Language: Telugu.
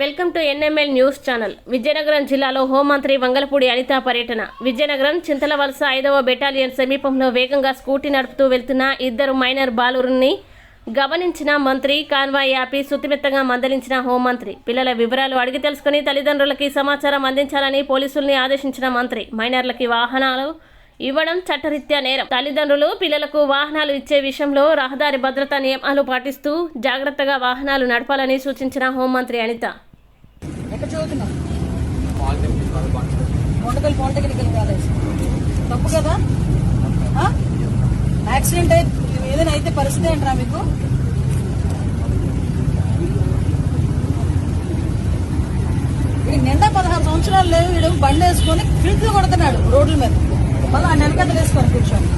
Welcome to NML news channel. Vizianagaram జిల్లాలో హోంమంత్రి వంగలపూడి అనిత పర్యటన. విజయనగరం చింతలవలస ఐదవ బెటాలియన్ సమీపంలో వేగంగా స్కూటీ నడుపుతూ వెళ్తున్న ఇద్దరు మైనర్ బాలురుని గమనించిన మంత్రి కాన్వాయ్ ఆపి సుతిమెత్తగా మందలించిన హోంమంత్రి. పిల్లల వివరాలు అడిగి తెలుసుకుని తల్లిదండ్రులకి సమాచారం అందించాలని పోలీసుల్ని ఆదేశించిన మంత్రి. మైనర్లకి వాహనాలు ఇవ్వడం చట్టరీత్యా నేరం. తల్లిదండ్రులు పిల్లలకు వాహనాలు ఇచ్చే విషయంలో రహదారి భద్రతా నియమాలు పాటిస్తూ జాగ్రత్తగా వాహనాలు నడపాలని సూచించిన హోంమంత్రి అనిత. ఎక్కడ చదువుతున్నావు? మొండకల్ పాలిటెక్నికల్ కాలేజ్ తప్పు కదా? యాక్సిడెంట్ అయితే ఏదైనా అయితే పరిస్థితి ఏంట్రా మీకు? నిండా పదహారు సంవత్సరాలు లేవు వీడు బండి వేసుకొని ఫిల్టర్ కొడుతున్నాడు రోడ్ల మీద. మళ్ళీ ఆ నెలకథలు వేసుకొని కూర్చొని